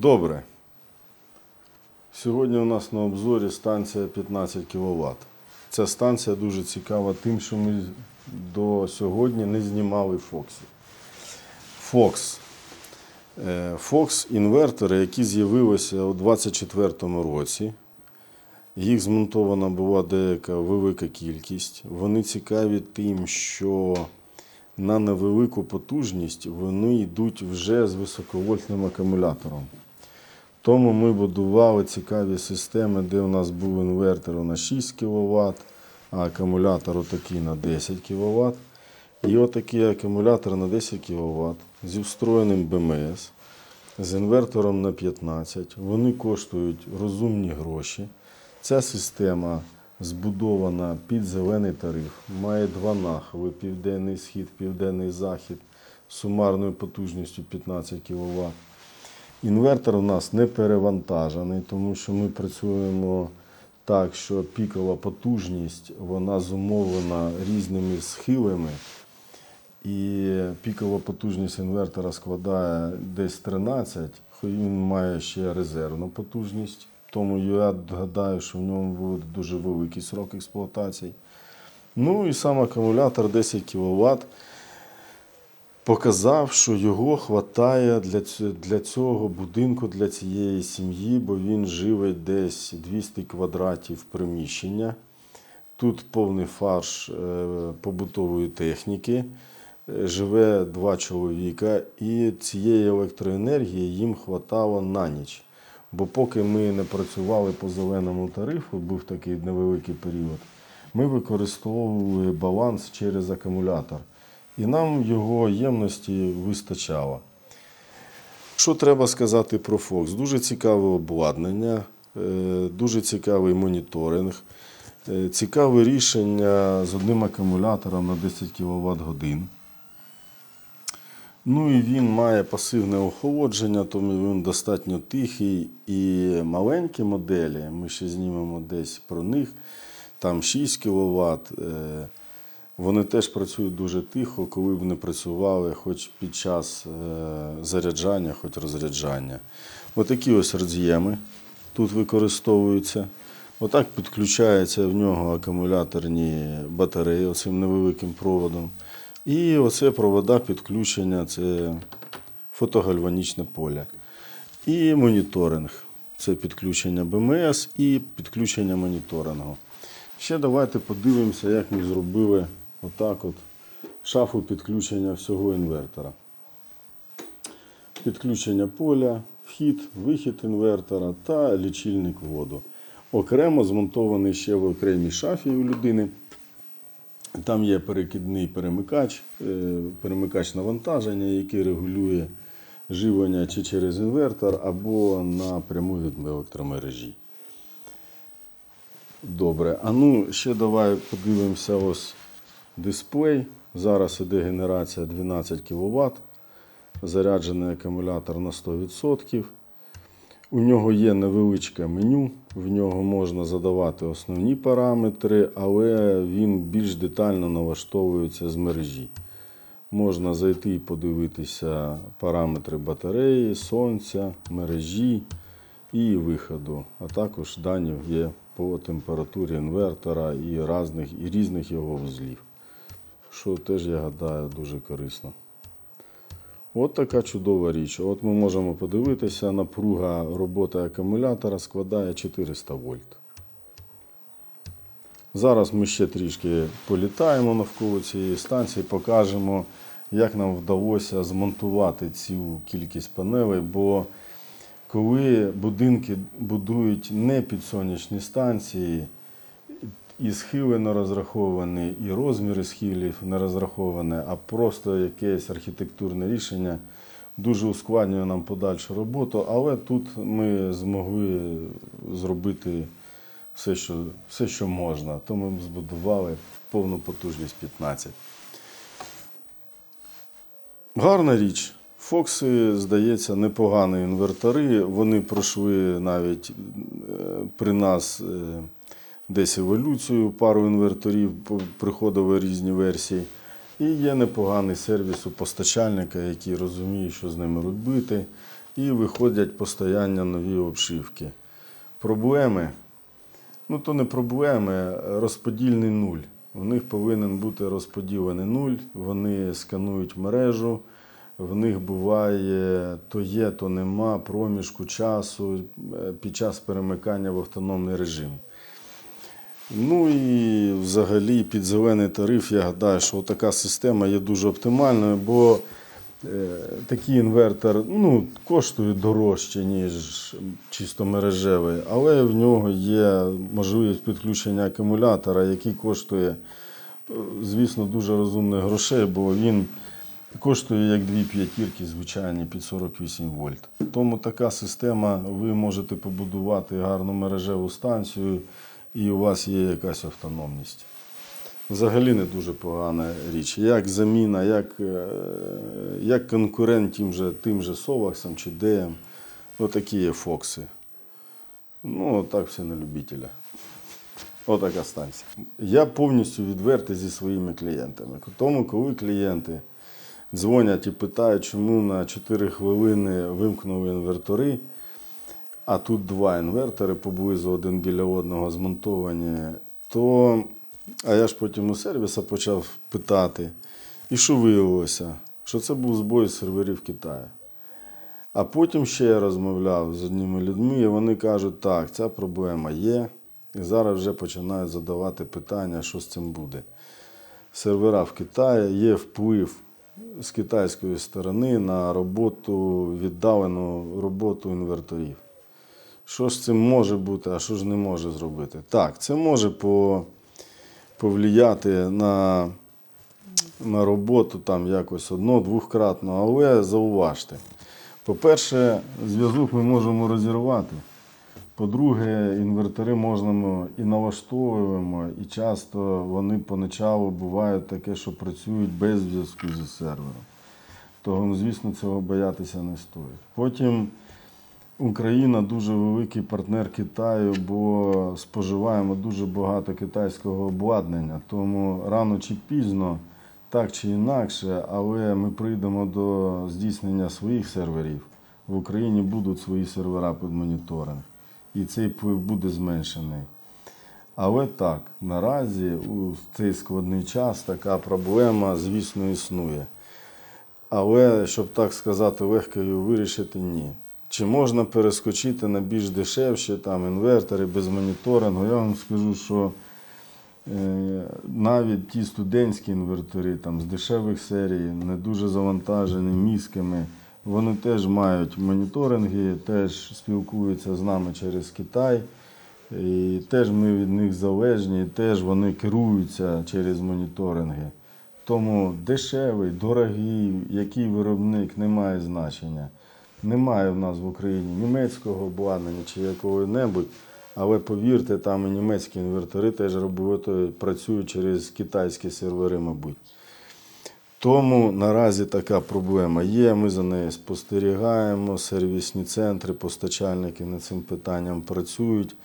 Добре. Сьогодні у нас на обзорі станція 15 кВт. Ця станція дуже цікава тим, що ми до сьогодні не знімали Фоксі. Фокс. Е, Фокс інвертори, які з'явилися у 2024 році. Їх змонтована була деяка велика кількість. Вони цікаві тим, що на невелику потужність вони йдуть вже з високовольтним акумулятором. Тому ми будували цікаві системи, де у нас був інвертор на 6 кВт, а акумулятор отакий на 10 кВт. І отакий акумулятор на 10 кВт зі встроєним БМС, з інвертором на 15. Вони коштують розумні гроші. Ця система збудована під зелений тариф, має два нахили: південний схід, південний захід з сумарною потужністю 15 кВт. Інвертор у нас не перевантажений, тому що ми працюємо так, що пікова потужність вона зумовлена різними схилами. І пікова потужність інвертора складає десь 13, хоч він має ще резервну потужність. Тому я гадаю, що в ньому буде дуже великий срок експлуатації. Ну і сам акумулятор 10 кВт показав, що його вистачає для, для цього будинку, для цієї сім'ї, бо він живить десь 200 квадратів приміщення. Тут повний фарш е, побутової техніки. Е, Живе два чоловіка, і цієї електроенергії їм хватало на ніч. Бо поки ми не працювали по зеленому тарифу, був такий невеликий період, ми використовували баланс через акумулятор. І нам його ємності вистачало. Що треба сказати про Fox? Дуже цікаве обладнання, е, дуже цікавий моніторинг, е, цікаве рішення з одним акумулятором на 10 кВт годин. Ну і він має пасивне охолодження, тому він достатньо тихий. І маленькі моделі, ми ще знімемо десь про них, там 6 кВт. Вони теж працюють дуже тихо, коли б не працювали хоч під час е, заряджання, хоч розряджання. Отакі ось роз'єми тут використовуються. Отак підключаються в нього акумуляторні батареї оцим невеликим проводом. І оце провода підключення це фотогальванічне поле. І моніторинг. Це підключення БМС і підключення моніторингу. Ще давайте подивимося, як ми зробили отак от шафу підключення всього інвертора. Підключення поля, вхід, вихід інвертора та лічильник воду. Окремо змонтований ще в окремій шафі у людини. Там є перекидний перемикач, е, перемикач навантаження, який регулює живлення чи через інвертор, або напряму від електромережі. Добре. А ну, ще давай подивимося ось дисплей. Зараз іде генерація 12 кВт. Заряджений акумулятор на 100%. У нього є невеличке меню, в нього можна задавати основні параметри, але він більш детально налаштовується з мережі. Можна зайти і подивитися параметри батареї, сонця, мережі і виходу. А також дані є по температурі інвертора і різних, і різних його вузлів. Що теж, я гадаю, дуже корисно. От така чудова річ. От ми можемо подивитися, напруга роботи акумулятора складає 400 вольт. Зараз ми ще трішки політаємо навколо цієї станції, покажемо, як нам вдалося змонтувати цю кількість панелей. Бо коли будинки будують не під сонячні станції, і схили не розраховані, і розміри схилів не розраховані, а просто якесь архітектурне рішення дуже ускладнює нам подальшу роботу. Але тут ми змогли зробити все, що, все, що можна. Тому ми збудували повну потужність 15. Гарна річ. Фокси, здається, непогані інвертори. Вони пройшли навіть е, при нас е, десь еволюцію, пару інверторів, приходили різні версії. І є непоганий сервіс у постачальника, який розуміє, що з ними робити. і виходять постійно нові обшивки. Проблеми. Ну, то не проблеми, розподільний нуль. У них повинен бути розподілений нуль, вони сканують мережу, в них буває то є, то нема проміжку часу е, під час перемикання в автономний режим. Ну і взагалі під зелений тариф, я гадаю, що така система є дуже оптимальною, бо е, такий інвертор ну, коштує дорожче, ніж чисто мережевий, але в нього є можливість підключення акумулятора, який коштує, е, звісно, дуже розумних грошей, бо він коштує як дві п'ятірки, звичайні під 48 вольт. Тому така система, ви можете побудувати гарну мережеву станцію, і у вас є якась автономність. Взагалі не дуже погана річ. Як заміна, як, е, як конкурент тим же, тим же Соваксам чи Деям. Отакі є Фокси. Ну, так все на любителя. Отака станція. Я повністю відвертий зі своїми клієнтами. Тому, коли клієнти дзвонять і питають, чому на 4 хвилини вимкнули інвертори, а тут два інвертори поблизу один біля одного змонтовані, то а я ж потім у сервіса почав питати, і що виявилося? Що це був збой серверів Китаю. А потім ще я розмовляв з одними людьми, і вони кажуть, так, ця проблема є. І зараз вже починають задавати питання, що з цим буде. Сервера в Китаї є вплив з китайської сторони на роботу, віддалену роботу інверторів. Що ж цим може бути, а що ж не може зробити? Так, це може по, повлияти на, на роботу там якось одно-двохкратно, але зауважте. По-перше, зв'язок ми можемо розірвати. По-друге, інвертори можна і налаштовуємо, і часто вони поначалу бувають таке, що працюють без зв'язку зі сервером. Того, ну, звісно, цього боятися не стоїть. Потім Україна дуже великий партнер Китаю, бо споживаємо дуже багато китайського обладнання. Тому рано чи пізно, так чи інакше, але ми прийдемо до здійснення своїх серверів. В Україні будуть свої сервера під моніторинг, і цей вплив буде зменшений. Але так, наразі у цей складний час така проблема, звісно, існує. Але, щоб так сказати, легко її вирішити, ні. Чи можна перескочити на більш дешевші там, інвертори без моніторингу? Я вам скажу, що е, навіть ті студентські інвертори там, з дешевих серій, не дуже завантажені мізками, вони теж мають моніторинги, теж спілкуються з нами через Китай. І теж ми від них залежні, і теж вони керуються через моніторинги. Тому дешевий, дорогий, який виробник не має значення. Немає в нас в Україні німецького обладнання чи якого-небудь, але повірте, там і німецькі інвертори теж роботи працюють через китайські сервери, мабуть. Тому наразі така проблема є. Ми за нею спостерігаємо. Сервісні центри, постачальники над цим питанням працюють.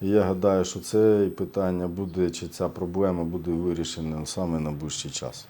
І я гадаю, що це питання буде, чи ця проблема буде вирішена саме на ближчий час.